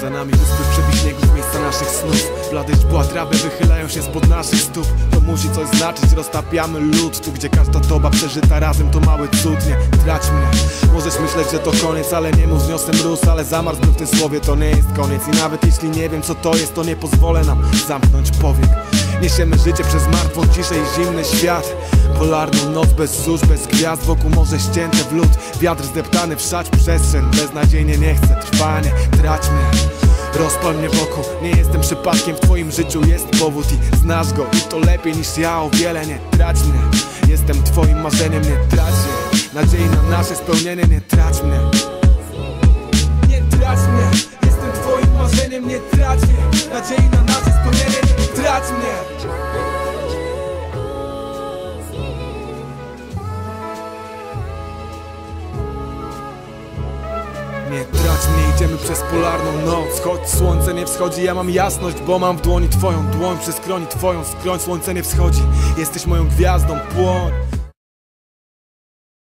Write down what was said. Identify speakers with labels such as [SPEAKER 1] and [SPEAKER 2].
[SPEAKER 1] Za nami wyspy w przebiśniegu z miejsca naszych snów. Blade źdźbła trawy wychylają się spod naszych stóp musi coś znaczyć, roztapiamy lód Tu gdzie każda doba przeżyta razem to mały cud Nie trać mnie. Możesz myśleć, że to koniec, ale nie mów Zniosę mróz, ale zamarzł w tym słowie To nie jest koniec. I nawet jeśli nie wiem co to jest To nie pozwolę nam zamknąć powiek. Niesiemy życie przez martwą ciszę i zimny świat. Polarną noc bez zórz, bez gwiazd Wokół morze ścięte w lód. Wiatr zdeptany w szać przestrzeń Beznadziejnie nie chcę, trwanie, trać mnie Rozpal mnie wokół, nie jestem przypadkiem W twoim życiu jest powód i znasz go. I to lepiej niż ja, o wiele nie trać mnie. Jestem twoim marzeniem, nie trać się Nadziei na nasze spełnienie, nie trać mnie. Nie trać mnie. Jestem twoim marzeniem, nie trać Nie trać mnie, idziemy przez polarną noc. Choć słońce nie wschodzi, ja mam jasność Bo mam w dłoni twoją dłoń. Przez kroni twoją skroń Słońce nie wschodzi, jesteś moją gwiazdą, płoń